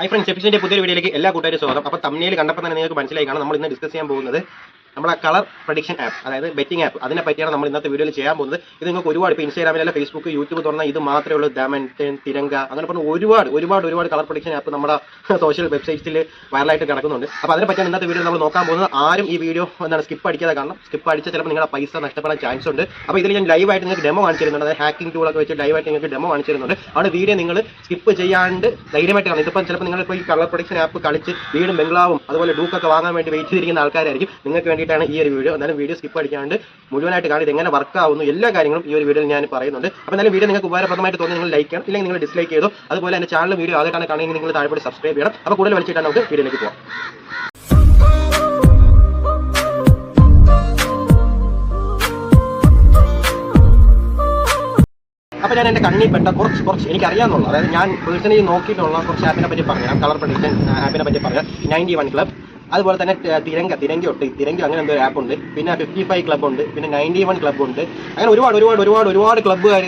Hi friends എപ്പിസോഡിന്റെ പുതിയ വീഡിയോയിലേക്ക് എല്ലാ കൂട്ടുകാരും സ്വാഗതം. അപ്പോൾ തമ്മിൽ കണ്ടപ്പോൾ തന്നെ നിങ്ങൾക്ക് മനസ്സിലായി. കാണാം നമ്മൾ ഇന്ന് ഡിസ്കസ് ചെയ്യാൻ പോകുന്നത് നമ്മുടെ കളർ പ്രഡിക്ഷൻ ആപ്പ് അതായത് ബെറ്റിംഗ് ആപ്പ്. അതിനെ പറ്റിയാണ് നമ്മൾ ഇന്നത്തെ വീഡിയോയിൽ ചെയ്യാൻ പോകുന്നത്. ഇത് നിങ്ങൾക്ക് ഒരുപാട് ഇപ്പോൾ ഇൻസ്റ്റാഗ്രാമിലല്ല ഫേസ്ബുക്ക് യൂട്യൂബ് തുറന്നാൽ ഇത് മാത്രമേ ഉള്ളൂ. ഡാമന്റൻ തിരങ്ക അങ്ങനെ പറഞ്ഞ ഒരുപാട് ഒരുപാട് ഒരുപാട് കളർ പ്രഡിക്ഷൻ ആപ്പ് നമ്മുടെ സോഷ്യൽ വെബ്സൈറ്റ്സിൽ വൈറലായിട്ട് കിടക്കുന്നുണ്ട്. അപ്പോൾ അതിനെ പറ്റിയാണ് ഇന്നത്തെ വീഡിയോ നമ്മൾ നോക്കാൻ പോകുന്നത്. ആരും ഈ വീഡിയോ എന്താണ് സ്കിപ്പ് അടിക്കാതെ കാണണം. സ്കിപ്പ് അടിച്ചാൽ ചിലപ്പോൾ നിങ്ങളുടെ പൈസ നഷ്ടപ്പെടാൻ ചാൻസ് ഉണ്ട്. അപ്പോൾ ഇതിൽ ഞാൻ ലൈവായിട്ട് നിങ്ങൾക്ക് ഡെമോ കാണിച്ചു തരുന്നുണ്ട് അതായത് ഹാക്കിംഗ് ടൂളൊക്കെ വെച്ച് ലൈവായിട്ട് നിങ്ങൾക്ക് ഡെമോ കാണിച്ചു തരുന്നുണ്ട് ആണ് വീഡിയോ നിങ്ങൾ സ്കിപ്പ് ചെയ്യാണ്ട് ധൈര്യമായിട്ട് കാണും ഇതിപ്പം ചിലപ്പോൾ നിങ്ങൾ ഇപ്പോൾ ഈ കളർ പ്രൊഡക്ഷൻ ആപ്പ് കളിച്ച് വീടും ബംഗ്ലാവും അതുപോലെ ഡൂക്കൊക്കെ വാങ്ങാൻ വേണ്ടി വെയിറ്റ് ചെയ്തിരിക്കുന്ന ആൾക്കാരായിരിക്കും. നിങ്ങൾക്ക് വേണ്ടിയിട്ടാണ് ഈ ഒരു വീഡിയോ എന്നാലും വീഡിയോ സ്കിപ്പ് അടിക്കാണ്ട് മുഴുവനായിട്ട് കാണും ഇത് എങ്ങനെ വർക്ക് ആവുന്നു എല്ലാ കാര്യങ്ങളും ഈ ഒരു വീഡിയോയിൽ ഞാൻ പറയുന്നുണ്ട്. അപ്പോൾ എന്നാലും വീഡിയോ നിങ്ങൾക്ക് ഉപകാരപ്രദമായിട്ട് തോന്നി നിങ്ങൾ ലൈക്ക് ചെയ്യണം. ഇല്ലെങ്കിൽ നിങ്ങൾ ഡിസ്ലൈക്ക് ചെയ്തു. അതുപോലെ തന്നെ ചാനൽ വീഡിയോ ആദ്യമായിട്ടാണ് കാണുമെങ്കിൽ നിങ്ങൾ താഴെ സബ്സ്ക്രൈബ് ചെയ്യണം. അപ്പോൾ കൂടുതൽ വലിച്ചിട്ടാണ് നമുക്ക് വീഡിയോയിലേക്ക് പോകാം അപ്പോൾ ഞാൻ എന്റെ കണ്ണിൽ പെട്ട കുറച്ച് കുറച്ച് എനിക്ക് അറിയാമെന്നുള്ള അതായത് ഞാൻ പേഴ്സണലി നോക്കിയിട്ടുള്ള കുറച്ച് ആപ്പിനെ പറ്റി പറയാം. കളർ പ്രഡിക്ഷൻ ആപ്പിനെ പറ്റി പറയാം. നയന്റി വൺ ക്ലബ് അതുപോലെ തന്നെ തിരങ്ക തിരങ്കി ഒട്ട് തിരങ്കി അങ്ങനെ എന്തോ ആപ്പ് ഉണ്ട്. പിന്നെ ഫിഫ്റ്റി ഫൈവ് ക്ലബ് ഉണ്ട് പിന്നെ നയന്റി വൺ ക്ലബ് ഉണ്ട്. അങ്ങനെ ഒരുപാട് ഒരുപാട് ഒരുപാട് ഒരുപാട് ക്ലബ്ബുകാർ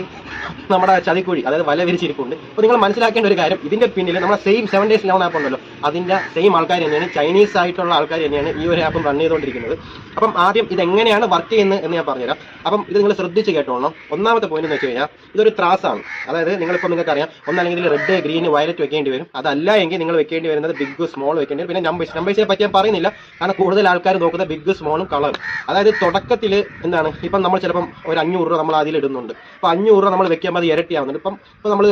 നമ്മുടെ ചതിക്കുഴി അതായത് വല വിരിച്ചിരിപ്പുണ്ട്. അപ്പോൾ നിങ്ങൾ മനസ്സിലാക്കേണ്ട ഒരു കാര്യം ഇതിന്റെ പിന്നിൽ നമ്മുടെ same seven days eleven app ഉണ്ടല്ലോ. അതിന്റെ സെയിം ആൾക്കാർ തന്നെയാണ് ചൈനീസ് ആയിട്ടുള്ള ആൾക്കാർ തന്നെയാണ് ഈ ഒരു ആപ്പും റൺ ചെയ്തുകൊണ്ടിരിക്കുന്നത്. അപ്പം ആദ്യം ഇത് എങ്ങനെയാണ് വർക്ക് ചെയ്യുന്നത് എന്ന് ഞാൻ പറഞ്ഞുതരാം. അപ്പം ഇത് നിങ്ങൾ ശ്രദ്ധിച്ച് കേട്ടോളണം. ഒന്നാമത്തെ പോയിന്റ് എന്ന് വെച്ച് കഴിഞ്ഞാൽ ഇതൊരു ത്രാസാണ് അതായത് നിങ്ങളിപ്പോൾ നിങ്ങൾക്ക് അറിയാം ഒന്നല്ലെങ്കിൽ റെഡ് ഗ്രീൻ വയലറ്റ് വെക്കേണ്ടി വരും. അതല്ല എങ്കിൽ നിങ്ങൾ വെക്കേണ്ടി വരുന്നത് ബിഗ് സ്മോൾ വെക്കേണ്ടി വരും. പിന്നെ നമ്പേഴ്സ് നമ്പേഴ്സിനെ പറ്റി ഞാൻ പറയുന്നില്ല. കാരണം കൂടുതൽ ആൾക്കാർ നോക്കുന്നത് ബിഗ് സ്മോളും കളറും അതായത് തുടക്കത്തിൽ എന്താണ് ഇപ്പം നമ്മൾ ചിലപ്പം ഒരു അഞ്ഞൂറ് രൂപ നമ്മൾ അതിൽ ഇടുന്നുണ്ട്. അപ്പോൾ അഞ്ഞൂറ് രൂപ നമ്മൾ വെക്കുമ്പോൾ അത് ഇരട്ടിയാവുന്നുണ്ട്. ഇപ്പം ഇപ്പോൾ നമ്മൾ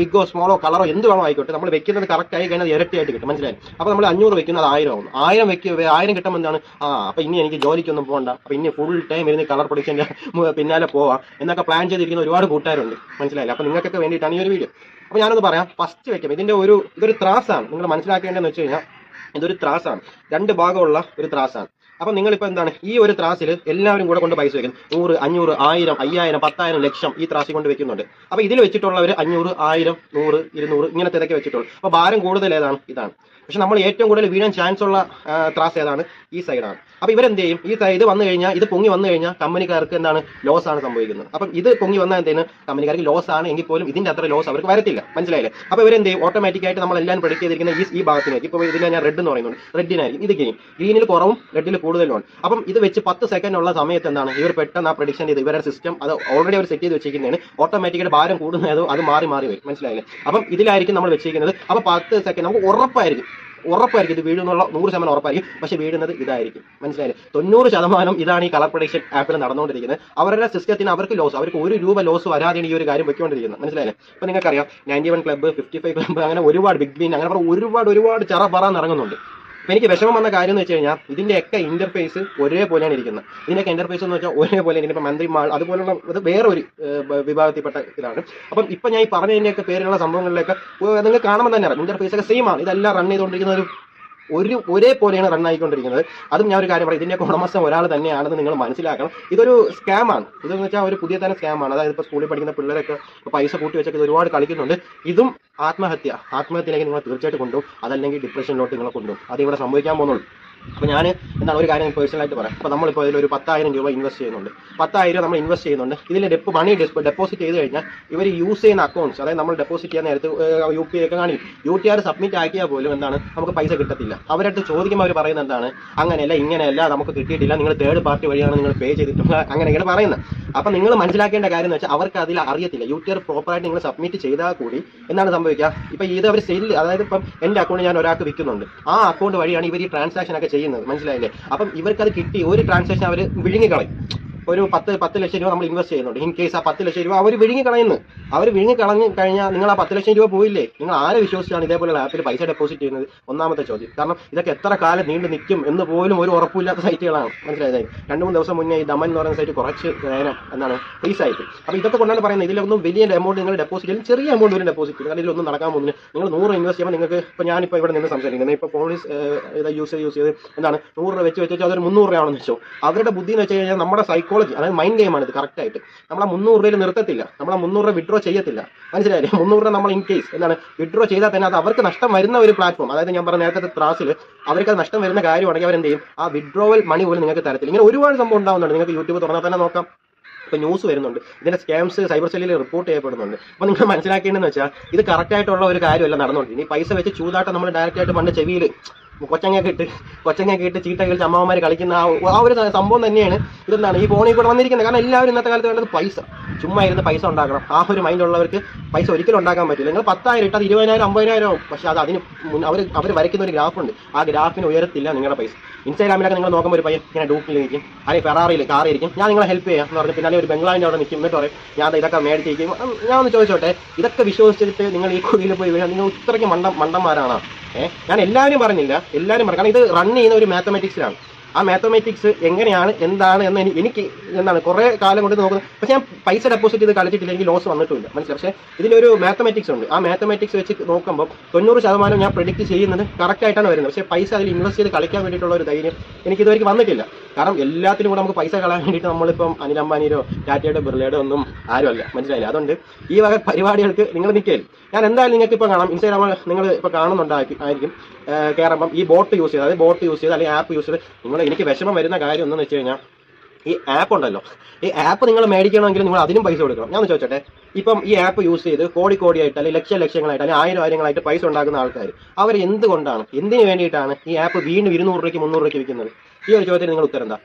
ബിഗോ സ്മോളോ കളറോ എന്ത് വേണോ ആയിക്കോട്ടെ നമ്മൾ വെക്കുന്നത് കറക്റ്റ് ആയി കഴിഞ്ഞാൽ ഇരട്ടിയായിട്ട് കിട്ടും. മനസ്സിലായി? അപ്പോൾ നമ്മൾ അഞ്ഞൂറ് വെക്കുന്നത് ആയിരം ആവുന്നു. ആയിരം വെക്കുക ആയിരം കിട്ടുമ്പോൾ എന്താണ്? ആ അപ്പോൾ ഇനി എനിക്ക് ജോലിക്കൊന്നും പോകണ്ട അപ്പോൾ ഇനി ഫുൾ ടൈം ഇരുന്ന് കളർ പ്രൊഡക്ഷന്റെ പിന്നാലെ പോവാം എന്നൊക്കെ പ്ലാൻ ചെയ്തിരിക്കുന്ന ഒരുപാട് കൂട്ടുകാരുണ്ട്. മനസ്സിലായില്ല? അപ്പോൾ നിങ്ങൾക്കൊക്കെ വേണ്ടിയിട്ടാണ് ഈ ഒരു വീഡിയോ അപ്പോൾ ഞാനൊന്ന് പറയാം. ഫസ്റ്റ് വെക്കാം. ഇതിന്റെ ഒരു ഇതൊരു ത്രാസാണ്. നിങ്ങൾ മനസ്സിലാക്കേണ്ടതെന്ന് വെച്ച് കഴിഞ്ഞാൽ ഇതൊരു ത്രാസാണ്. രണ്ട് ഭാഗമുള്ള ഒരു ത്രാസാണ്. അപ്പം നിങ്ങളിപ്പോൾ എന്താണ്? ഈ ഒരു ത്രാസിൽ എല്ലാവരും കൂടെ കൊണ്ട് പൈസ വെക്കും. നൂറ് അഞ്ഞൂറ് ആയിരം അയ്യായിരം പത്തായിരം ലക്ഷം ഈ ത്രാസി കൊണ്ട് വെക്കുന്നുണ്ട്. അപ്പോൾ ഇതിൽ വെച്ചിട്ടുള്ളവർ അഞ്ഞൂറ് ആയിരം നൂറ് ഇരുന്നൂറ് ഇങ്ങനെ ഇതൊക്കെ വെച്ചിട്ടുള്ളൂ. അപ്പോൾ ഭാരം കൂടുതൽ ഏതാണ്? ഇതാണ്. പക്ഷെ നമ്മൾ ഏറ്റവും കൂടുതൽ വീഴാൻ ചാൻസ് ഉള്ള ത്രാസ് ഏതാണ്? ഈ സൈഡാണ് അപ്പോൾ ഇവരെന്ത് ചെയ്യും ഈ ഇത് വന്നു കഴിഞ്ഞാൽ ഇത് പൊങ്ങി വന്നു കഴിഞ്ഞാൽ കമ്പനിക്കാർക്ക് എന്താണ് ലോസ് ആണ് സംഭവിക്കുന്നത്. അപ്പം ഇത് പൊങ്ങി വന്നാൽ എന്തെയ്യുന്നു കമ്പനിക്കാർക്ക് ലോസ് ആണ് എങ്കിൽ പോലും ഇതിന്റെ അത്ര ലോസ് അവർക്ക് വരത്തില്ല. മനസ്സിലായില്ലേ? അപ്പൊ ഇവരെന്ത് ചെയ്യും നമ്മൾ എല്ലാം പ്രൊഡിക്ട് ചെയ്തിരിക്കുന്ന ഈ ഈ ഭാഗത്തിലേക്ക്. ഇപ്പോൾ ഇതിൽ ഞാൻ റെഡ് എന്ന് പറയുന്നുണ്ട്. റെഡിനായിരിക്കും ഇത് ഗ്രീൻ ഗ്രീനിൽ കുറവും റെഡിൽ കൂടുതലുമാണ്. അപ്പം ഇത് വെച്ച് പത്ത് സെക്കൻഡ് ഉള്ള സമയത്ത് എന്താണ്? ഇവർ പെട്ടെന്ന് ആ പ്രൊഡിക്ഷൻ ചെയ്ത് ഇവരുടെ സിസ്റ്റം അത് ഓൾറെഡി അവർ സെറ്റ് ചെയ്ത് വെച്ചിരിക്കുന്നതാണ്. ഓട്ടോമാറ്റിക്കായിട്ട് ഭാരം കൂടുന്നതോ അത് മാറി മാറി വരും. മനസ്സിലായില്ലേ? അപ്പം ഇതിലായിരിക്കും നമ്മൾ വെച്ചിരിക്കുന്നത്. അപ്പോൾ പത്ത് സെക്കൻഡ് നമുക്ക് ഉറപ്പായിരിക്കും. ഉറപ്പായിരിക്കും ഇത് വീഴുന്നുള്ള നൂറ് ശതമാനം ഉറപ്പായിരിക്കും. പക്ഷേ വീഴുന്നത് ഇതായിരിക്കും. മനസ്സിലായില്ലേ? തൊണ്ണൂറ് ശതമാനം ഇതാണ് ഈ കളർ പ്രൊഡക്ഷൻ ആപ്പിൽ നടന്നുകൊണ്ടിരിക്കുന്നത്. അവരുടെ സിസ്റ്റത്തിന് അവർക്ക് ലോസ് അവർക്ക് ഒരു രൂപ ലോസ് വരാതെയാണ് ഈ ഒരു കാര്യം വെച്ചുകൊണ്ടിരിക്കുന്നത് മനസ്സിലായില്ലേ? അപ്പൊ നിങ്ങൾക്കറിയാം ninety one club fifty five club അങ്ങനെ ഒരുപാട് ബിഗ് ബീൻ അങ്ങനെ ഒരുപാട് ഒരുപാട് ചറ പറന്ന് ഇറങ്ങുന്നുണ്ട് എനിക്ക് വിഷമം വന്ന കാര്യം എന്ന് വെച്ച് കഴിഞ്ഞാൽ ഇതിന്റെയൊക്കെ ഇന്റർഫേസ് ഒരേപോലെയാണ് ഇരിക്കുന്നത്. ഇതിന്റെയൊക്കെ ഇന്റർഫേസ് എന്ന് വെച്ചാൽ ഒരേപോലെ ഇനിയിപ്പോൾ മന്ത്രി മാൾ അതുപോലുള്ള ഇത് വേറൊരു വിഭാഗത്തിൽപ്പെട്ട ഇതാണ്. അപ്പം ഇപ്പം ഞാൻ ഈ പറഞ്ഞതിന്റെയൊക്കെ പേരിലുള്ള സംഭവങ്ങളിലൊക്കെ നിങ്ങൾ കാണുമ്പോൾ തന്നെ ഇന്റർഫേസ് ഒക്കെ സെയിം ആണ്. ഇതെല്ലാം റൺ ചെയ്തുകൊണ്ടിരിക്കുന്ന ഒരു ഒരു ഒരേപോലെയാണ് റൺ ആയിക്കൊണ്ടിരിക്കുന്നത്. അതും ഞാൻ ഒരു കാര്യം പറയാം. ഇതിന്റെ ഉടമസ്ഥ ഒരാൾ തന്നെയാണെന്ന് നിങ്ങൾ മനസ്സിലാക്കണം. ഇതൊരു സ്കാമാണ് ഇതെന്ന് വെച്ചാൽ ഒരു പുതിയ സ്കാം ആണ്. അതായത് ഇപ്പോൾ സ്കൂളിൽ പഠിക്കുന്ന പിള്ളേരൊക്കെ പൈസ കൂട്ടി വെച്ചൊക്കെ ഇത് ഒരുപാട് കളിക്കുന്നുണ്ട്. ഇതും ആത്മഹത്യ. ആത്മഹത്യയിലേക്ക് നിങ്ങൾ തീർച്ചയായിട്ടും കൊണ്ടുപോകും. അതല്ലെങ്കിൽ ഡിപ്രഷനിലോട്ട് നിങ്ങളെ കൊണ്ടുപോകും. അത് ഇവിടെ സംഭവിക്കാൻ പോകുന്നുള്ളൂ. അപ്പോൾ ഞാൻ എന്താണ് ഒരു കാര്യം പേഴ്സണലായിട്ട് പറയാം. അപ്പോൾ നമ്മളിപ്പോൾ ഇതിൽ ഒരു പത്തായിരം രൂപ ഇൻവെസ്റ്റ് ചെയ്യുന്നുണ്ട്. പത്തായിരം നമ്മൾ ഇൻവെസ്റ്റ് ചെയ്യുന്നുണ്ട്. ഇതിൽ ഡെപ്പ് മണി ഡെപ്പോസിറ്റ് ചെയ്ത് കഴിഞ്ഞാൽ ഇവർ യൂസ് ചെയ്യുന്ന അക്കൗണ്ട്സ് അതായത് നമ്മൾ ഡെപ്പോസിറ്റ് ചെയ്യാൻ നേരത്തെ യു പി ഒക്കെ കാണിക്കും. യു ടി ആർ സബ്മിറ്റ് ആക്കിയാൽ പോലും എന്താണ് നമുക്ക് പൈസ കിട്ടത്തില്ല. അവരടുത്ത് ചോദിക്കുമ്പോൾ അവർ പറയുന്നത് എന്താണ് അങ്ങനെയല്ല ഇങ്ങനെയല്ല നമുക്ക് കിട്ടിയിട്ടില്ല നിങ്ങൾ തേർഡ് പാർട്ടി വഴിയാണ് നിങ്ങൾ പേ ചെയ്തിട്ടുള്ള അങ്ങനെയൊക്കെയാണ് പറയുന്നത്. അപ്പം നിങ്ങൾ മനസ്സിലാക്കേണ്ട കാര്യം എന്ന് വെച്ചാൽ അവർക്ക് അതിൽ അറിയത്തില്ല. യു ടി ആർ പ്രോപ്പറായിട്ട് നിങ്ങൾ സബ്മിറ്റ് ചെയ്താൽ കൂടി എന്താണ് സംഭവിക്കുക? ഇപ്പൊ ഇത് അവർ സെയിൽ അതായത് ഇപ്പം എന്റെ അക്കൗണ്ട് ഞാൻ ഒരാൾക്ക് വിൽക്കുന്നുണ്ട്. ആ അക്കൗണ്ട് വഴിയാണ് ഇവർ ഈ ട്രാൻസാക്ഷൻ ഒക്കെ ചെയ്യുന്നത്. മനസ്സിലായില്ലേ? അപ്പം ഇവർക്ക് അത് കിട്ടി. ഒരു ട്രാൻസാക്ഷൻ അവർ വിഴുങ്ങിക്കളയും. ഒരു പത്ത് പത്ത് ലക്ഷം രൂപ നമ്മൾ ഇൻവെസ്റ്റ് ചെയ്യുന്നുണ്ട്. ഇൻ കേസ് ആ പത്ത് ലക്ഷം രൂപ അവർ വിഴുങ്ങി കളയുന്നു. അവർ വിഴുങ്ങി കളഞ്ഞു കഴിഞ്ഞാൽ നിങ്ങൾ ആ പത്ത് ലക്ഷം രൂപ പോയില്ലേ? നിങ്ങൾ ആരെ വിശ്വസിച്ചാണ് ഇതേപോലെയുള്ള ആപ്പിൽ പൈസ ഡെപ്പോസിറ്റ് ചെയ്യുന്നത്? ഒന്നാമത്തെ ചോദ്യം. കാരണം ഇതൊക്കെ എത്ര കാലം നീണ്ടു നിൽക്കും എന്ന് പോലും ഒരു ഉറപ്പില്ലാത്ത സൈറ്റുകളാണ്. മനസ്സിലായത് രണ്ട് മൂന്ന് ദിവസം മുന്നേ ഈ ദമൻ എന്ന് പറയുന്ന സൈറ്റ് കുറച്ച് നേരം എന്നാണ് ഫ്രീസ് ആയിട്ട് അപ്പോൾ ഇതൊക്കെ കൊണ്ടാണ് പറയുന്നത് ഇതിലൊന്നും വലിയ എമൗണ്ട് നിങ്ങൾ ഡെപ്പോസിറ്റ് ചെയ്യും ചെറിയ എമൗണ്ട് വരും ഡെപ്പോസിറ്റ് കാരണം ഇതിലൊന്നും നടക്കാൻ പോകുന്നില്ല. നിങ്ങൾ നൂറ് ഇൻവെസ്റ്റ് ചെയ്യുമ്പോൾ നിങ്ങൾക്ക് ഇപ്പോൾ ഞാനിപ്പോൾ ഇവിടെ നിന്ന് സംസാരിക്കുന്നത്. ഇപ്പോൾ ഇത് യൂസ് ചെയ്ത് യൂസ് ചെയ്ത് എന്താണ്? നൂറ് രൂപ വെച്ച് വെച്ച് വെച്ചാൽ അതൊരു മുന്നൂറ് രൂപയാണെന്ന് വെച്ചോ. അവരുടെ ബുദ്ധി എന്ന് വെച്ച് കഴിഞ്ഞാൽ നമ്മുടെ സൈക്കോളജി അതായത് മൈൻഡ് ഗെയിമാണ് ഇത് കറക്റ്റ് ആയിട്ട്. നമ്മളെ മുന്നൂറ് രൂപയിൽ നിർത്തത്തില്ല. നമ്മളെ മുന്നൂറ് രൂപ വിഡ്രോ ചെയ്യത്തില്ല. മനസ്സിലായില്ലേ മുന്നൂറ് രൂപ നമ്മൾ ഇൻ കേസ് എന്താണ്? വിഡ്രോ ചെയ്താൽ തന്നെ അത് അവർക്ക് നഷ്ടം വരുന്ന ഒരു പ്ലാറ്റ്ഫോം അതായത് ഞാൻ പറഞ്ഞ നേരത്തെ ത്രാസിൽ അവർക്ക് അത് നഷ്ടം വരുന്ന കാര്യമാണെങ്കിൽ അവരെന്ത് ചെയ്യും? ആ വിഡ്രോവൽ മണി പോലും നിങ്ങൾക്ക് തരത്തില്ല. ഇങ്ങനെ ഒരുപാട് സംഭവം ഉണ്ടാവുന്നുണ്ട്. നിങ്ങൾക്ക് യൂട്യൂബ് തുറന്നാൽ തന്നെ നോക്കാം. ഇപ്പോൾ ന്യൂസ് വരുന്നുണ്ട്. ഇതിന്റെ സ്കാംസ് സൈബർ സെല്ലിൽ റിപ്പോർട്ട് ചെയ്യപ്പെടുന്നുണ്ട്. അപ്പോൾ നിങ്ങൾ മനസ്സിലാക്കേണ്ടതെന്ന് വെച്ചാൽ ഇത് കറക്റ്റ് ആയിട്ടുള്ള ഒരു കാര്യമല്ല നടന്നുകൊണ്ടിരിക്കുന്നത്. ഈ പൈസ വെച്ച് ചൂതാട്ടം നമ്മൾ ഡയറക്റ്റ് ആയിട്ട് പണ്ട് ചെവിയിൽ കൊച്ചങ്ങയൊക്കെ ഇട്ട് കൊച്ചങ്ങ ഇട്ട് ചീട്ട കളിച്ച് അമ്മമാർ കളിക്കുന്ന ആ ഒരു സംഭവം തന്നെയാണ് ഇതെന്താണ് ഈ ഫോണിൽ കൂടെ വന്നിരിക്കുന്നത്. കാരണം എല്ലാവരും ഇന്നത്തെ കാലത്ത് വേണ്ടത് പൈസ. ചുമ്മാ ഇരുന്ന് പൈസ ഉണ്ടാക്കണം. ആ ഒരു മൈൻഡ് ഉള്ളവർക്ക് പൈസ ഒരിക്കലും ഉണ്ടാക്കാൻ പറ്റില്ല. നിങ്ങൾ പത്തായിരം ഇട്ടത് ഇരുപതിനായിരം അമ്പതിനായിരം പക്ഷെ അത് അതിന് അവർ അവർ വരയ്ക്കുന്ന ഒരു ഗ്രാഫ് ഉണ്ട്. ആ ഗ്രാഫിന് ഉയരത്തില്ല നിങ്ങളുടെ പൈസ. ഇൻസ്റ്റാഗ്രാമിലൊക്കെ നിങ്ങൾ നോക്കുമ്പോൾ ഒരു പയ്യൻ ഇങ്ങനെ ഡൂപ്പിൽ നിൽക്കും അല്ലെങ്കിൽ ഫെറാറിയിൽ കാറിയിരിക്കും ഞാൻ നിങ്ങളെ ഹെൽപ്പ് ചെയ്യാം എന്ന് പറഞ്ഞു പിന്നെ ഒരു ബംഗ്ലാവിന്റെ അവിടെ നിൽക്കും എന്നിട്ട് പറയും ഞാൻ ഇതൊക്കെ മേടിച്ചിരിക്കും. ഞാൻ ഒന്ന് ചോദിച്ചോട്ടെ ഇതൊക്കെ വിശ്വസിച്ചിട്ട് നിങ്ങൾ ഈ കുഴിയിൽ പോയി വീഴാൻ നിങ്ങൾ ഇത്രയ്ക്ക് മണ്ടം മണ്ടന്മാരാണോ? ഏഹ് ഞാൻ എല്ലാവരും പറഞ്ഞില്ല. എല്ലാവരും പറയും. കാരണം ഇത് റൺ ചെയ്യുന്ന ഒരു മാത്തമാറ്റിക്സിലാണ് ആ മാത്തമാറ്റിക്സ് എങ്ങനെയാണ് എന്താണ് എന്ന് എനി- എനിക്ക് എന്താണ് കുറേ കാലം കൊണ്ട് നോക്കുന്നത്. പക്ഷേ ഞാൻ പൈസ ഡെപ്പോസിറ്റ് ചെയ്ത് കളിച്ചിട്ടില്ല. എനിക്ക് ലോസ് വന്നിട്ടില്ല മനസ്സിലായി? പക്ഷേ ഇതിലൊരു മാത്തമാറ്റിക്സ് ഉണ്ട്. ആ മാത്തമാറ്റിക്സ് വെച്ച് നോക്കുമ്പോൾ തൊണ്ണൂറ് ശതമാനം ഞാൻ പ്രിഡിക്റ്റ് ചെയ്യുന്നത് കറക്റ്റ് ആയിട്ടാണ് വരുന്നത്. പക്ഷേ പൈസ അതിൽ ഇൻവെസ്റ്റ് ചെയ്ത് കളിക്കാൻ വേണ്ടിയിട്ടുള്ള ഒരു ധൈര്യം എനിക്ക് ഇതുവരെ വന്നിട്ടില്ല. കാരണം എല്ലാത്തിനും കൂടെ നമുക്ക് പൈസ കളയാൻ വേണ്ടിയിട്ട് നമ്മളിപ്പം അനിൽ അംബാനിയോ ടാറ്റയുടെ ബിർളയുടെ ഒന്നും ആരുമല്ല. മനസ്സിലായില്ല? അതുകൊണ്ട് ഈ വക പരിപാടികൾക്ക് നിങ്ങൾ നിൽക്കരുത്. ഞാൻ എന്തായാലും നിങ്ങൾക്ക് ഇപ്പോൾ കാണാം. ഇൻസ്റ്റാഗ്രാമിൽ നിങ്ങൾ ഇപ്പോൾ കാണുന്നുണ്ടായിരിക്കും. കയറുമ്പം ഈ ബോട്ട് യൂസ് ചെയ്ത് അതായത് ബോട്ട് യൂസ് ചെയ്ത് അല്ലെങ്കിൽ ആപ്പ് യൂസ് ചെയ്ത് നിങ്ങൾ എനിക്ക് വിഷമം വരുന്ന കാര്യം എന്താണെന്ന് വെച്ച് കഴിഞ്ഞാൽ ഈ ആപ്പ് ഉണ്ടല്ലോ. ഈ ആപ്പ് നിങ്ങൾ മേടിക്കണമെങ്കിൽ നിങ്ങൾ അതിനും പൈസ കൊടുക്കണം. ഞാൻ ചോദിച്ചോട്ടെ? ഇപ്പം ഈ ആപ്പ് യൂസ് ചെയ്ത് കോടി കോടിയായിട്ട് അല്ലെങ്കിൽ ലക്ഷ ലക്ഷങ്ങളായിട്ട് അല്ലെങ്കിൽ ആയിരം ആയിരങ്ങളായിട്ട് പൈസ ഉണ്ടാക്കുന്ന ആൾക്കാർ അവർ എന്തുകൊണ്ടാണ് എന്തിനു വേണ്ടിയിട്ടാണ് ഈ ആപ്പ് വീണ്ടും ഇരുന്നൂറ് രൂപയ്ക്ക് മുന്നൂറ് രൂപയ്ക്ക് വിൽക്കുന്നത്? ഈ ഒരു ചോദ്യത്തിന് നിങ്ങൾ ഉത്തരം എന്താ?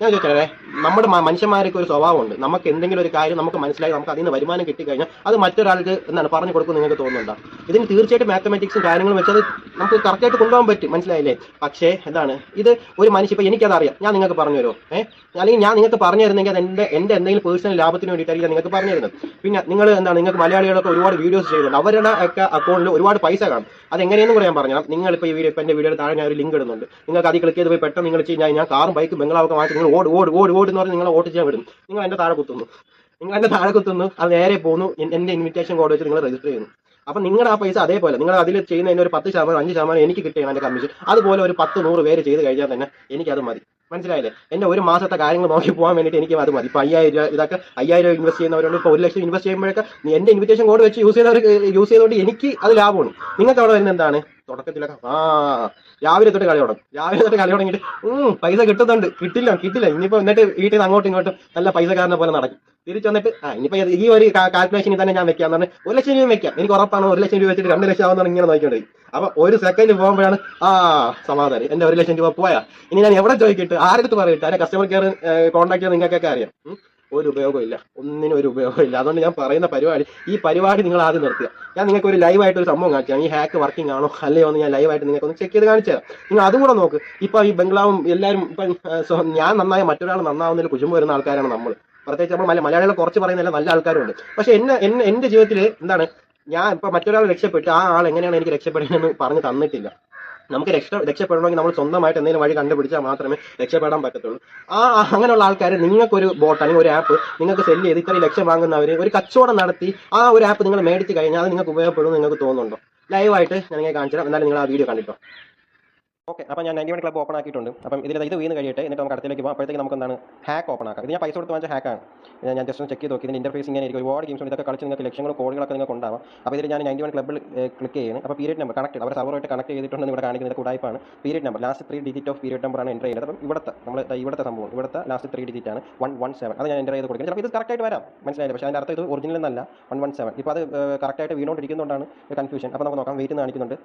ഞാൻ ചോദിച്ചേ നമ്മുടെ മനുഷ്യന്മാർക്ക് ഒരു സ്വഭാവമുണ്ട്. നമുക്ക് എന്തെങ്കിലും ഒരു കാര്യം നമുക്ക് മനസ്സിലായി നമുക്ക് അതിൽ നിന്ന് വരുമാനം കിട്ടിക്കഴിഞ്ഞാൽ അത് മറ്റൊരാൾക്ക് എന്താണ് പറഞ്ഞു കൊടുക്കും നിങ്ങൾക്ക് തോന്നുന്നുണ്ടോ? ഇതിന് തീർച്ചയായിട്ടും മാത്തമാറ്റിക്സും കാര്യങ്ങളും വെച്ചത് നമുക്ക് കറക്റ്റായിട്ട് കൊണ്ടുപോകാൻ പറ്റും. മനസ്സിലായില്ലേ? പക്ഷേ എന്താണ്? ഇത് ഒരു മനുഷ്യ ഇപ്പം എനിക്കത് അറിയാം ഞാൻ നിങ്ങൾക്ക് പറഞ്ഞു തരുമോ ഏഹ് അല്ലെങ്കിൽ ഞാൻ നിങ്ങൾക്ക് പറഞ്ഞു തരുന്നെങ്കിൽ അത് എന്റെ എന്റെ എന്തെങ്കിലും പേഴ്സണൽ ലാഭത്തിന് വേണ്ടിയിട്ടായിരിക്കും നിങ്ങൾക്ക് പറഞ്ഞു തരുന്നത് പിന്നെ നിങ്ങൾ എന്താണ്? നിങ്ങൾക്ക് മലയാളികളൊക്കെ ഒരുപാട് വീഡിയോസ് ചെയ്തിട്ടുണ്ട് അവരുടെ ഒക്കെ അക്കൗണ്ടിൽ ഒരുപാട് പൈസ കാണും. അത് എങ്ങനെയെന്ന് പറയാൻ പറഞ്ഞാൽ നിങ്ങൾ ഇപ്പോൾ ഈ വീഡിയോ ഇപ്പോൾ എന്റെ വീഡിയോയുടെ താഴെ ഞാൻ ഒരു ലിങ്ക് ഇടുന്നുണ്ട്. നിങ്ങൾക്ക് അതിൽ ക്ലിക്ക് ചെയ്ത് പോയി പെട്ടെന്ന് നിങ്ങൾ ചെയ്ത് ഞാൻ കാറും ബൈക്കും ബംഗ്ലാവൊക്കെ മാറ്റി നിങ്ങൾ ഓട് ഓട് ഓട് ഓട് എന്ന് പറഞ്ഞ് നിങ്ങൾ ഓട്ട് ചെയ്യാൻ വിടും നിങ്ങൾ എന്റെ താഴെ കുത്തുന്നു. നിങ്ങൾ എന്റെ താഴെ കുത്തുന്നു. അത് നേരെ പോകുന്നു എന്റെ ഇൻവിറ്റേഷൻ കോഡ് വെച്ച് നിങ്ങൾ രജിസ്റ്റർ ചെയ്യുന്നു. അപ്പൊ നിങ്ങളുടെ ആ പൈസ അതേപോലെ നിങ്ങൾ അതിൽ ചെയ്യുന്നതിന് ഒരു പത്ത് ശതമാനം അഞ്ച് ശതമാനം എനിക്ക് കിട്ടിയാണ് എന്റെ കമ്മീഷൻ അതുപോലെ ഒരു പത്ത് നൂറ് പേര് ചെയ്ത് കഴിഞ്ഞാൽ തന്നെ എനിക്ക് അത് മതി. മനസ്സിലായില്ലേ? എന്റെ ഒരു മാസത്തെ കാര്യങ്ങൾ നോക്കി പോകാൻ വേണ്ടിയിട്ട് എനിക്ക് അത് മതി. ഇപ്പൊ അയ്യായിരം രൂപ ഇതൊക്കെ അയ്യായിരം രൂപ ഇൻവെസ്റ്റ് ചെയ്യുന്നവരുണ്ട്. ഇപ്പോൾ ഒരു ലക്ഷം ഇൻവെസ്റ്റ് ചെയ്യുമ്പോഴൊക്കെ എന്റെ ഇൻവിറ്റേഷൻ കോഡ് വെച്ച് യൂസ് ചെയ്തവർ യൂസ് ചെയ്തുകൊണ്ട് എനിക്ക് അത് ലാഭമാണ്. നിങ്ങൾക്ക് അവിടെ വരുന്നത് എന്താണ്? തുടക്കത്തിലൊക്കെ. ആ രാവിലെ തൊട്ട് കളി തുടങ്ങും. രാവിലെ തൊട്ട് കളി തുടങ്ങിയിട്ട് ഉം, പൈസ കിട്ടുന്നുണ്ട്. കിട്ടില്ല കിട്ടില്ല. ഇനിയിപ്പോ എന്നിട്ട് വീട്ടിൽ നിന്ന് അങ്ങോട്ടും ഇങ്ങോട്ടും നല്ല പൈസക്കാരനെ പോലെ നടക്കും. തിരിച്ചു വന്നിട്ട് ആ ഇനിയിപ്പോ ഈ ഒരു കാൽക്കുലേഷനിൽ തന്നെ ഞാൻ വെക്കാന്ന് പറഞ്ഞാൽ ഒരു ലക്ഷം രൂപ വെക്കാം. എനിക്ക് ഉറപ്പാണ് ഒരു ലക്ഷം രൂപ വെച്ചിട്ട് രണ്ട് ലക്ഷം ആവുന്നതാണ് ഇങ്ങനെ നോക്കിക്കൊണ്ടിരിക്കും. അപ്പൊ ഒരു സെക്കൻഡ് പോകുമ്പോഴാണ് ആ സമാധാനം. എന്റെ ഒരു ലക്ഷം രൂപ പോയാ. ഇനി ഞാൻ എവിടെ ചോദിക്കട്ടെ ആരെടുത്ത് പറയട്ടെ അതിന്റെ കസ്റ്റമർ കെയർ കോൺടാക്ട് ചെയ്ത് നിങ്ങൾക്കൊക്കെ അറിയാം. ഒരു ഉപയോഗമില്ല ഒന്നിനും ഒരു ഉപയോഗമില്ല അതുകൊണ്ട് ഞാൻ പറയുന്ന പരിപാടി ഈ പരിപാടി നിങ്ങൾ ആദ്യം നിർത്തുക. ഞാൻ നിങ്ങൾക്ക് ഒരു ലൈവായിട്ട് ഒരു സംഭവം കാണിച്ചു ഈ ഹാക്ക് വർക്കിംഗ് ആണോ അല്ലയോ എന്ന് ഞാൻ ലൈവായിട്ട് നിങ്ങൾക്ക് ഒന്ന് ചെക്ക് ചെയ്ത് കാണിച്ചു തരാം. നിങ്ങൾ അതും കൂടെ നോക്ക്. ഇപ്പൊ ഈ ബംഗ്ലാവും എല്ലാവരും ഇപ്പം ഞാൻ നന്നായ മറ്റൊരാൾ നന്നാവുന്നതിൽ കുശുമ്പ് വരുന്ന ആൾക്കാരാണ് നമ്മൾ പ്രത്യേകിച്ച് നമ്മൾ മല മലയാളികളെ കുറച്ച് പറയുന്നില്ല നല്ല ആൾക്കാരുണ്ട്. പക്ഷെ എന്നെ എന്നെ എന്റെ ജീവിതത്തിൽ എന്താണ്? ഞാൻ ഇപ്പൊ മറ്റൊരാൾ രക്ഷപ്പെട്ട്. ആ ആൾ എങ്ങനെയാണ് എനിക്ക് രക്ഷപ്പെടുന്നതെന്ന് പറഞ്ഞു തന്നിട്ടില്ല. നമുക്ക് രക്ഷ രക്ഷപ്പെടണമെങ്കിൽ നമ്മൾ സ്വന്തമായിട്ട് എന്തെങ്കിലും വഴി കണ്ടുപിടിച്ചാൽ മാത്രമേ രക്ഷപ്പെടാൻ പറ്റത്തുള്ളൂ. ആ അങ്ങനെയുള്ള ആൾക്കാർ നിങ്ങൾക്കൊരു ബോട്ട് അല്ലെങ്കിൽ ഒരു ആപ്പ് നിങ്ങൾക്ക് സെല്ല് ചെയ്ത് ഇത്രയും ലക്ഷം വാങ്ങുന്നവർ ഒരു കച്ചവടം നടത്തി ആ ഒരു ആപ്പ് നിങ്ങൾ മേടിച്ച് കഴിഞ്ഞാൽ അത് നിങ്ങൾക്ക് ഉപയോഗപ്പെടും നിങ്ങൾക്ക് തോന്നുന്നുണ്ടോ? ലൈവായിട്ട് ഞാൻ കാണിച്ചു തരാം എന്നാലും നിങ്ങൾ ആ വീഡിയോ കണ്ടിട്ടോ. ഓക്കെ അപ്പോൾ ഞാൻ നയന്റി വൺ ക്ലബ് ഓപ്പൺ ആക്കിയിട്ടുണ്ട്. അപ്പം ഇതിൽ ഇത് വീണ് കഴിയട്ടെ. എന്നിട്ട് നമുക്ക് അടുത്തേക്ക് പോകാം അപ്പോഴത്തേക്ക് നമുക്ക് എന്താണ് ഹാക്ക് ഓപ്പൺ ആക്കാം. ഇത് ഞാൻ പൈസ കൊടുത്ത് വാങ്ങിച്ച ഹാക്കാണ് ഞാൻ ജസ്റ്റ് ഒന്ന് ചെക്ക് ചെയ്ത് നോക്കി. ഇതിന്റെ ഇന്റർഫേസ് ഇങ്ങനെ ആയിരിക്കും ഒരുപാട് ഗെയിംസ് ഇതൊക്കെ കളിച്ച് നിങ്ങൾക്ക് ലക്ഷങ്ങൾ കോളുകളൊക്കെ നിങ്ങൾക്ക് ഉണ്ടാവും. അപ്പോൾ ഇതിൽ ഞാൻ നയന്റി വൺ ക്ലബ്ബിൽ ക്ലിക്ക് ചെയ്യുന്നത് അപ്പോൾ പീരിയഡ് നമ്പർ കണക്ട് അവർ സർവറായിട്ട് കണക്ട് ചെയ്തിട്ടുണ്ടെന്ന് ഇവിടെ കാണിക്കുന്നത് കൂടായ്പാണ് period number last three digit of period നമ്പറാണ് എന്റർ ചെയ്യുന്നത്. അപ്പം ഇവിടുത്തെ നമ്മൾ ഇവിടുത്തെ സംഭവം. ഇവിടുത്തെ ലാസ്റ്റ് ത്രീ ഡിജിറ്റ് ആണ് വൺ വൺ സെവൻ അത് ഞാൻ എന്റർ ചെയ്ത് കൊടുക്കുന്നത് ചിലപ്പോൾ ഇത് കറക്റ്റ് ആയിട്ട് വരാം. മനസ്സിലായില്ല? പക്ഷേ അതിന്റെ അർത്ഥം ഇത് ഒറിജിനൽ എന്നല്ല. വൺ വൺ സെവൻ ഇപ്പോൾ അത് കറക്റ്റായിട്ട് വീണുകൊണ്ടിരിക്കുന്നതുകൊണ്ടാണ് കൺഫ്യൂഷൻ അപ്പോൾ നമുക്ക് നോക്കാം. വെയിറ്റ് കാണിക്കുന്നുണ്ട്.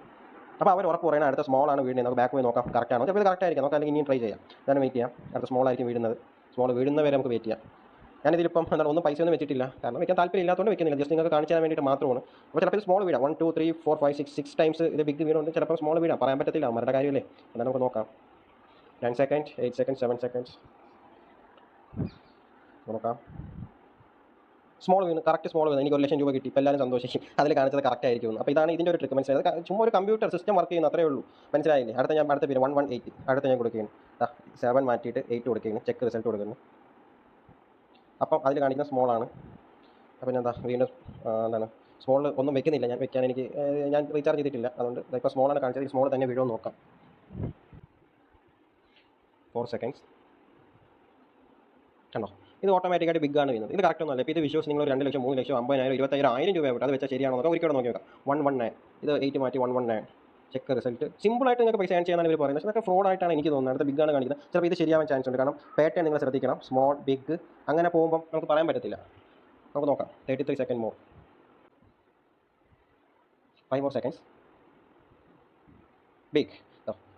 അപ്പോൾ അവർ ഉറപ്പ് പറയുന്നത് അടുത്ത സ്മോൾ ആണ് വീഴുന്നത് നമുക്ക് ബാക്ക് പോയി നോക്കാം. കറക്റ്റ് ആണോ? ചിലപ്പോൾ കറക്റ്റ് ആയിരിക്കും. നമുക്ക് അല്ലെങ്കിൽ ഇനിയും ട്രൈ ചെയ്യാം. ഞാൻ വെയിറ്റ് ചെയ്യാം. അടുത്ത സ്മോൾ ആയിരിക്കും വീഴുന്നത്. സ്മോൾ വീഴുന്നവരെ നമുക്ക് വെയിറ്റ് ചെയ്യാം. ഞാനിതിലിപ്പം എന്താണ് ഒന്നും പൈസ ഒന്നും വെച്ചിട്ടില്ല. കാരണം വെക്കാൻ താല്പര്യം ഇല്ലാത്തതുകൊണ്ട് വെക്കുന്നില്ല. ജസ്റ്റ് നിങ്ങൾക്ക് കാണിച്ചു തരാൻ വേണ്ടിയിട്ട് മാത്രമാണ്. അപ്പോൾ ചിലപ്പോൾ സ്മോൾ വീടാണ് one two three four five six six times ഇത് ബിഗ് വീടുണ്ട്. ചിലപ്പോൾ സ്മോൾ വീടാണ് പറയാൻ പറ്റത്തില്ല. അവരുടെ കാര്യമല്ലേ എന്നാൽ നമുക്ക് നോക്കാം. Ten second eight second seven seconds നോക്കാം. സ്മോൾ വീണ് കറക്റ്റ് സ്മോൾ വീണ് എനിക്ക് ഒരു ലക്ഷം രൂപ കിട്ടി ഇപ്പോൾ എല്ലാവരും സന്തോഷിക്കും. അതിൽ കാണിച്ചത് കറക്റ്റ് ആയിരിക്കും അപ്പോൾ ഇതാണ് ഇതിന്റെ ഒരു ട്രിക്ക് മനസ്സിലായത് ചുമ്മാ ഒരു കമ്പ്യൂട്ടർ സിസ്റ്റം വർക്ക് ചെയ്യുന്ന അത്രേ ഉള്ളൂ. മനസ്സിലായില്ലേ? അടുത്ത ഞാൻ അടുത്ത പേര് വൺ വൺ എയ്റ്റ് അടുത്ത ഞാൻ കൊടുക്കുകയാണ്. ആ സെവൻ മാറ്റിയിട്ട് എയ്റ്റ് കൊടുക്കുകയാണ്. ചെക്ക് റിസൾട്ട് കൊടുക്കുന്നു. അപ്പം അതിൽ കാണിക്കുന്ന സ്മോൾ ആണ്. അപ്പം എന്താ വീണ്ടും എന്താണ്? സ്മോൾ ഒന്നും വെക്കുന്നില്ല. ഞാൻ വെക്കാൻ എനിക്ക് ഞാൻ റീചാർജ് ചെയ്തിട്ടില്ല. അതുകൊണ്ട് ഇപ്പോൾ സ്മോളാണ് കാണിച്ചത്. സ്മോൾ തന്നെ വീഴുമെന്ന് നോക്കാം. ഫോർ സെക്കൻഡ്സ് കണ്ടോ? ഇത് ഓട്ടോമാറ്റിക്കായിട്ട് ബിഗ് ആണ് വരുന്നത് ഇത് കറക്റ്റ് ഒന്നുമല്ല ഇപ്പോൾ ഇത് വിശ്വസ് നിങ്ങൾ രണ്ട് ലക്ഷം മൂന്ന് ലക്ഷം അമ്പതിനായിരം ഇരുപത്തായിരം ആയിരം രൂപ ആവട്ടെ അത് വെച്ചാൽ ശരിയാണോ നോക്കാം ഒരിക്കലും നോക്കി നോക്കാം വൺ വൺ നയൻ ഇത് എയ്റ്റ് മാറ്റി one one nine check result സിമ്പിളായിട്ട് നിങ്ങൾക്ക് പൈസ ഏൺ ചെയ്യാനാണ് ഇവർ പറയുന്നത്. പക്ഷേ അതൊക്കെ ഫ്രോഡ് ആയിട്ടാണ് എനിക്ക് തോന്നുന്നത്. അടുത്ത ബിഗ് ആണ് കാണിക്കുന്നത്. ചിലപ്പോൾ ഇത് ശരിയാവാൻ ചാൻസ് ഉണ്ട്. കാരണം പാറ്റേൺ നിങ്ങൾ ശ്രദ്ധിക്കണം. സ്മോൾ ബിഗ് അങ്ങനെ പോകുമ്പോൾ നമുക്ക് പറയാൻ പറ്റത്തില്ല. നമുക്ക് നോക്കാം. Thirty three second more five more seconds big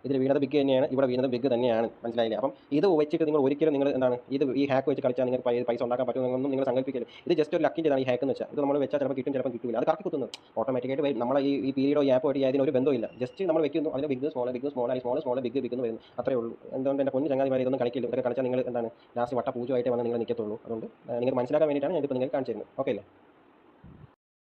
ഇതിൽ വീണത് ബിഗ് തന്നെയാണ് ഇവിടെ വീണത് ബിഗ് തന്നെയാണ്. മനസ്സിലായില്ലേ? അപ്പം ഇത് വെച്ചിട്ട് നിങ്ങൾ ഒരിക്കലും നിങ്ങൾ എന്താണ് ഇത് ഈ ഹാക്ക് വെച്ച് കളിച്ചാൽ നിങ്ങൾക്ക് പൈസ ഉണ്ടാക്കാൻ പറ്റുമെന്നൊന്നും നിങ്ങൾ സങ്കല്പിക്കരുത്. ഇത് ജസ്റ്റ് ഒരു ലക്കിന്റെതാണ് ഈ ഹാക്ക് എന്ന് വെച്ചാൽ. ഇത് നമ്മൾ വെച്ചാൽ ചിലപ്പോൾ കിട്ടും ചിലപ്പോൾ കിട്ടില്ല അത് കറക്റ്റ് കുത്തുന്നത്. ഓട്ടോമാറ്റിക്കായിട്ട് വരും. നമ്മളെ ഈ ഈ പീരീഡോ ഈ ആപ്പ് ആയിട്ട് അതിനൊരു ബന്ധമില്ല ജസ്റ്റ് നമ്മൾ വെക്കുന്നു. അതിന് ബിഗ് സ്മോൾ ബിഗ് സ്മോൾ ആയി സ്മോൾ സ്മോൾ ബിഗ് ബിഗ് വരുന്നു. അത്രേ ഉള്ളൂ. എന്തുകൊണ്ട് എന്റെ പൊന്നു ചങ്ങാതിമാർ ഇതൊന്നും കളിക്കില്ല. ഇതൊക്കെ കളിച്ചാൽ നിങ്ങൾ എന്താണ് ലാസ്റ്റ് വട്ട പൂജമായിട്ട് വന്ന് നിങ്ങൾ നിൽക്കത്തുള്ളൂ. അതുകൊണ്ട് നിങ്ങൾ മനസ്സിലാക്കാൻ വേണ്ടിയിട്ടാണ് ഞാനിപ്പോൾ നിങ്ങൾക്ക് കാണിച്ചിരുന്നത്. ഓക്കെ അല്ലേ?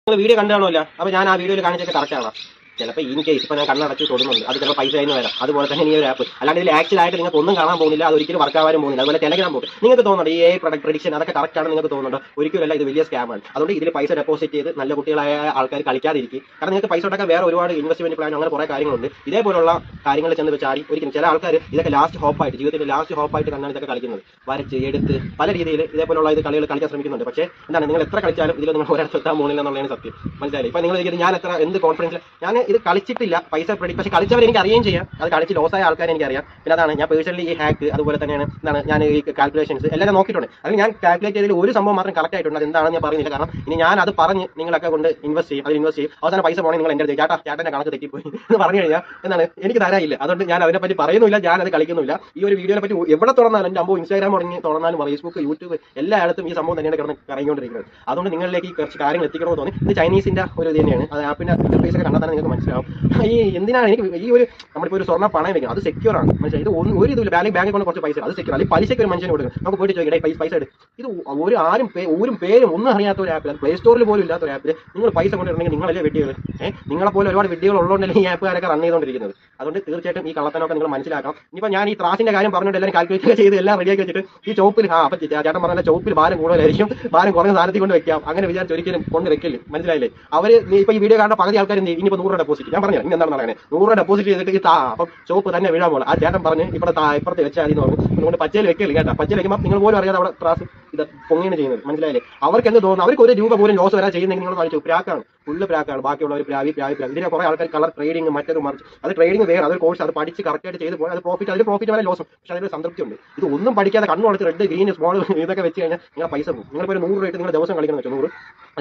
നിങ്ങൾ വീഡിയോ കണ്ടാണല്ലോ അപ്പോൾ ഞാൻ ആ വീഡിയോയിൽ കാണിച്ചൊക്കെ കറക്റ്റ് ആണ്? ചിലപ്പോൾ ഇൻ കേസ് ഇപ്പോൾ ഞാൻ കണ്ണടച്ച് തൊടുന്നുണ്ട്. അത് ചിലപ്പോൾ പൈസ ആയിരുന്നു വരാം. അതുപോലെ തന്നെ ഈ ഒരു ആപ്പ് അല്ലാണ്ട് ഇതിൽ ആക്ച്വൽ ആയിട്ട് നിങ്ങൾക്ക് ഒന്നും കാണാൻ പോകുന്നില്ല. അത് ഒരിക്കലും വർക്ക് ആവാനും പോകുന്നില്ല. അതുപോലെ ടെലഗ്രാം പോകും നിങ്ങൾക്ക് തോന്നുന്നുണ്ട്? ഈ പ്രൊഡക്റ്റ് പ്രഡിക്ഷൻ അതൊക്കെ കറക്റ്റ് ആണ് നിങ്ങൾക്ക് തോന്നുന്നുണ്ട്? ഒരിക്കലല്ല ഇത് വലിയ സ്കാം ആണ്. അതുകൊണ്ട് ഇതിൽ പൈസ ഡെപ്പോസിറ്റ് ചെയ്ത് നല്ല കുട്ടികളായ ആൾക്കാർ കളിക്കാതിരിക്കും കാരണം നിങ്ങൾക്ക് പൈസ ഉണ്ടാക്കാൻ വേറെ ഒരുപാട് ഇൻവെസ്റ്റ്മെന്റ് പ്ലാൻ അങ്ങനെ കുറേ കാര്യങ്ങളുണ്ട്. ഇതേപോലുള്ള കാര്യങ്ങൾ ചെന്ന് ചാടി ഒരിക്കലും ചില ആൾക്കാർ ഇതൊക്കെ ലാസ്റ്റ് ഹോപ്പായിട്ട് ജീവിതത്തിൽ ലാസ്റ്റ് ഹോപ്പായിട്ട് കണ്ടാണ് ഇതൊക്കെ കളിക്കുന്നത്. വരച്ച് എടുത്ത് പല രീതിയിൽ ഇതേപോലുള്ള ഇത് കളികൾ കളിക്കാൻ ശ്രമിക്കുന്നുണ്ട്. പക്ഷേ എന്താണ് നിങ്ങൾ എത്ര കളിച്ചാലും ഇതിൽ നിങ്ങൾ ഒരാൾ എത്താൻ പോകുന്നില്ല എന്നുള്ളതാണ് സത്യം. മനസ്സിലായി ഇപ്പം നിങ്ങൾ ഞാൻ എത്ര എന്ത് കോൺഫിഡൻസ് ഞാൻ ഇത് കളിച്ചിട്ടില്ല പൈസ പ്രെഡിക്ട് പക്ഷെ കളിച്ചവർ എനിക്ക് അറിയുകയും ചെയ്യാം. അത് കളിച്ച് ലോസ് ആയ ആൾക്കാരെ എനിക്ക് അറിയാം. പിന്നെ അതാണ് ഞാൻ പേഴ്സണലി ഈ ഹാക്ക് അതുപോലെ തന്നെയാണ് എന്താണ് ഞാൻ ഈ കാൽക്കുലേഷൻസ് എല്ലാം നോക്കിയിട്ടുണ്ട്. അതിൽ ഞാൻ കാൽക്കുലേറ്റ് ചെയ്തതിൽ ഒരു സംഭവം മാത്രം കറക്റ്റ് ആയിട്ടുണ്ട്. അത് എന്താണെന്ന് ഞാൻ പറയുന്നില്ല. കാരണം ഇനി ഞാൻ അത് പറഞ്ഞ് നിങ്ങളൊക്കെ കൊണ്ട് ഇൻവെസ്റ്റ് ചെയ്യും. അതിൽ ഇൻവെസ്റ്റ് ചെയ്യും. അവസാനം പൈസ പോകണമെങ്കിൽ നിങ്ങൾ എന്റെ അടുത്ത് ചേട്ടാ ചേട്ടന്റെ കണക്ക് തെറ്റിപ്പോയി എന്ന് പറഞ്ഞു കഴിഞ്ഞാൽ എന്താണ് എനിക്ക് തരാനില്ല അതുകൊണ്ട് ഞാൻ അതിനെപ്പറ്റി പറയുന്നില്ല ഞാൻ അത് കളിക്കുന്നില്ല ഈ ഒരു വീഡിയോനെ പറ്റി എവിടെ തുറന്നാലും എന്റെ അമ്പോ ഇൻസ്റ്റാഗ്രാം തുടങ്ങി തുറന്നാലും ഫേസ്ബുക്ക് യൂട്യൂബ് എല്ലായിടത്തും ഈ സംഭവം തന്നെയാണ് കിടന്ന് കറങ്ങിക്കൊണ്ടിരിക്കുന്നത്. അതുകൊണ്ട് നിങ്ങളിലേക്ക് കുറച്ച് കാര്യങ്ങൾ എത്തിക്കണമെന്ന് തോന്നി. ഇത് ചൈനീസിന്റെ ഒരു ഇത് തന്നെയാണ്. അത് ആപ്പിന്റെ ഇന്റർഫേസ് ഒക്കെ കണ്ടാൽ തന്നെ നിങ്ങൾക്ക് മനസ്സിലാവും. ഈ എന്തിനാണ് എനിക്ക് ഈ ഒരു നമ്മളിപ്പോൾ ഒരു സ്വർണ പണയം വെക്കണം. അത് സെക്യൂർ ആണ്. മനസ്സിലായി? ഇത് ഒന്നും ഒരു ഇതില്ല ബാങ്ക് ബാങ്കിൽ കൊണ്ട് കുറച്ച് പൈസ അത് സെക്യൂർ അല്ലെങ്കിൽ പലിശയ്ക്ക് ഒരു മനുഷ്യന് കൊടുക്കും നമുക്ക് പോയിട്ട് ചോദിക്കട്ടെ പൈസ പൈസ എടുക്കും ഇത് ഒരു ആരും ഒരു പേരും ഒന്നും അറിയാത്ത ഒരു ആപ്പിൽ പ്ലേ സ്റ്റോറിൽ പോലും ഇല്ലാത്ത ഒരു ആപ്പിൽ നിങ്ങൾ പൈസ കൊണ്ടിരുന്നെങ്കിൽ നിങ്ങളല്ലേ വെട്ടികൾ ഏഹ്? നിങ്ങളെ പോലെ ഒരുപാട് വെട്ടികൾ ഉള്ളതുകൊണ്ടല്ലേ ഈ ആപ്പുകാരൊക്കെ റൺ ചെയ്തുകൊണ്ടിരിക്കുന്നത്. അതുകൊണ്ട് തീർച്ചയായിട്ടും ഈ കള്ളത്തനൊക്കെ നിങ്ങൾ മനസ്സിലാക്കാം ഇനിയിപ്പോൾ ഞാൻ ഈ ത്രാസിന്റെ കാര്യം പറഞ്ഞിട്ട് എല്ലാം കാൽക്കുലേറ്റ് ചെയ്ത് എല്ലാം റെഡിയാക്കി വെച്ചിട്ട് ഈ ചോപ്പിൽ ആ അപ്പം ചേട്ടൻ പറഞ്ഞ ചോപ്പിൽ ഭാരം കൂടുതലായിരിക്കും. ഭാരം കുറഞ്ഞ സാധനത്തിൽ കൊണ്ട് വെക്കാം. അങ്ങനെ വിചാരിച്ച് ഒരിക്കലും കൊണ്ട് വെക്കില്ല. മനസ്സിലായില്ലേ? അവർ ഇപ്പൊ ഈ വീഡിയോ കാണുന്ന പകുതി ആൾക്കാർ ഇനിയിപ്പോൾ നൂറ് ഡെപ്പോസിറ്റ് ഞാൻ പറഞ്ഞു ഇനി എന്താണ് നടക്കുന്നത് നൂറ് ഡെപ്പോസിറ്റ് ചെയ്തിട്ട് ഈ താ അപ്പം ചോപ്പ് തന്നെ വീഴാൻ പോലെ ആ ചേട്ടൻ പറഞ്ഞ് ഇവിടെ താ ഇപ്പുറത്ത് വെച്ചാൽ മതി എന്ന് പറഞ്ഞു. അതുകൊണ്ട് പച്ചയിൽ വെക്കില്ല കേട്ടോ. പച്ചയിൽ വെക്കുമ്പോൾ നിങ്ങൾ പോലും അറിയാതെ അവിടെ ത്രാസ് ഇത് പൊങ്ങിയാണ് ചെയ്യുന്നത്. മനസ്സിലായില്ലേ? അവർക്ക് എന്ത് തോന്നുന്നു? അവർക്ക് ഒരു രൂപ പോലും ലോസ് വരാൻ ചെയ്യുന്നെങ്കിൽ നിങ്ങൾ കാണിച്ചു പ്രാക്കാണ്. ഫുള്ള് പ്രാക്കാണ്. ബാക്കിയുള്ളവർ പ്രാവി പ്രാവി പ്രാവി. ഇതിനെ കുറെ ആൾക്കാർ കളർ ട്രേഡിംഗ് മറ്റൊരു മറിച്ച്. അത് ട്രേഡിംഗ് വേറെ അതൊരു കോഴ്സ് അത് പഠിച്ച് കറക്റ്റ് ആയിട്ട് ചെയ്ത് പോയാൽ അത് പ്രോഫിറ്റ് അതിൽ പ്രോഫിറ്റ് വരെ ലോസും പക്ഷെ അതിന് സംതൃപ്തി ഉണ്ട് ഇത് ഒന്നും പഠിക്കാതെ കണ്ണു കൊടുത്ത് റെഡ് ഗ്രീൻ സ്മോൾ ഇതൊക്കെ വെച്ച് കഴിഞ്ഞാൽ നിങ്ങൾ പൈസ പോകും. നിങ്ങൾ ഒരു നൂറ് രൂപ നിങ്ങൾ ദിവസം കളിക്കണം വെച്ചാൽ നൂറ്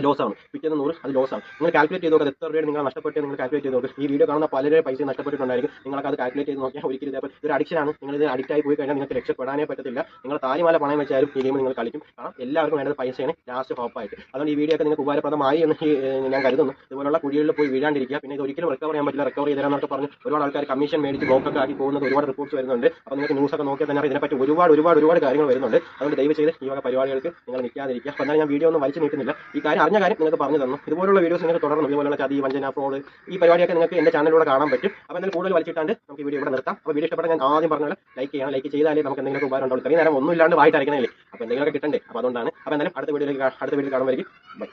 ലോസ് ലോസാണ് പിറ്റേന്ന് നൂറ് അത് ലോസാണ് നിങ്ങൾ കാൽക്കുലേറ്റ് ചെയ്ത് നോക്കുക എത്ര റേഡ് നിങ്ങൾ നഷ്ടപ്പെട്ട് നിങ്ങൾ കാൽക്കുലേറ്റ് ചെയ്ത് നോക്കുക ഈ വീഡിയോ കാണുന്ന പലരെ പൈസ നഷ്ടപ്പെട്ടിട്ടുണ്ടായിരിക്കും. നിങ്ങൾക്ക് അത് കാൽക്കുലേറ്റ് ചെയ്ത് നോക്കിയാൽ ഒരിക്കലും ഇതേപോലെ ഒരു അഡിക്ഷനാണ് നിങ്ങൾ ഇത് അഡിക്റ്റ് ആയി പോയി കഴിഞ്ഞാൽ നിങ്ങൾക്ക് രക്ഷപ്പെടാനേ പറ്റത്തില്ല. നിങ്ങൾ താലിമാല പണയം വെച്ചാലും ഈ ഗെയിം നിങ്ങൾ കളിക്കും കാരണം എല്ലാവർക്കും വേണ്ടത് പൈസയാണ്. ലാസ്റ്റ് ഹോപ്പായിട്ട് അതുകൊണ്ട് ഈ വീഡിയോ ഒക്കെ നിങ്ങൾക്ക് ഉപകാരപ്രദമായി എന്ന് ഞാൻ കരുതുന്നു. ഇതുപോലുള്ള കുഴികളിൽ പോയി വീഴാണ്ടിരിക്കുക. പിന്നെ ഇത് ഒരിക്കലും റിക്കവർ ചെയ്യാൻ പറ്റില്ല. റിക്കവർ ചെയ്തരാന്നൊക്കെ പറഞ്ഞ് ഒരുപാട് ആൾക്കാർ കമ്മീഷൻ മേടിച്ച് ബ്ലോക്കൊക്കെ ആക്കി പോകുന്നത് ഒരുപാട് റിപ്പോർട്ട്സ് വരുന്നുണ്ട്. അപ്പോൾ നിങ്ങൾക്ക് ന്യൂസ് ഒക്കെ നോക്കിയാൽ തന്നെ ഇതിനെപ്പറ്റി ഒരുപാട് ഒരുപാട് ഒരുപാട് കാര്യങ്ങൾ വരുന്നുണ്ട്. അതുകൊണ്ട് ദയവ് ചെയ്ത് ഈ വക പരിപാടികൾക്ക് നിങ്ങൾ നിൽക്കാതിരിക്കുക. അപ്പോൾ എന്നാൽ ഞാൻ വീഡിയോ ഒന്നും വലിച്ചു നീട്ടുന്നില്ല. ഈ കാര്യം അറിഞ്ഞ കാര്യം നിങ്ങൾക്ക് പറഞ്ഞു തന്നു. ഇതുപോലുള്ള വീഡിയോസ് നിങ്ങൾക്ക് തുടർന്നും ഇതുപോലുള്ള ചതി വഞ്ചന ഫ്രോഡ് ഈ പരിപാടിയൊക്കെ നിങ്ങൾക്ക് എന്റെ ചാനലിലൂടെ കാണാൻ പറ്റും. അപ്പോൾ എന്തായാലും കൂടുതൽ വലിച്ചിട്ടാണ്ട് നമുക്ക് വീഡിയോ ഇവിടെ നിർത്താം. അപ്പോൾ വീഡിയോ ഇഷ്ടപ്പെട്ട ഞാൻ ആദ്യം പറഞ്ഞാൽ ലൈക്ക് ചെയ്യണം. ലൈക്ക് ചെയ്താലേ നമുക്ക് എന്തെങ്കിലും ഉപകാരം ഉണ്ടാവും ഇത്രയും നേരം ഒന്നും ഇല്ലാണ്ട് വായിട്ട് അപ്പോൾ എന്തെങ്കിലുമൊക്കെ കിട്ടണ്ടേ അപ്പോൾ അതുകൊണ്ടാണ്. അപ്പോൾ എന്തായാലും അടുത്ത വീഡിയോയിലേക്ക് അടുത്ത വീഡിയോ കാണുമ്പോഴേക്കും ബൈ.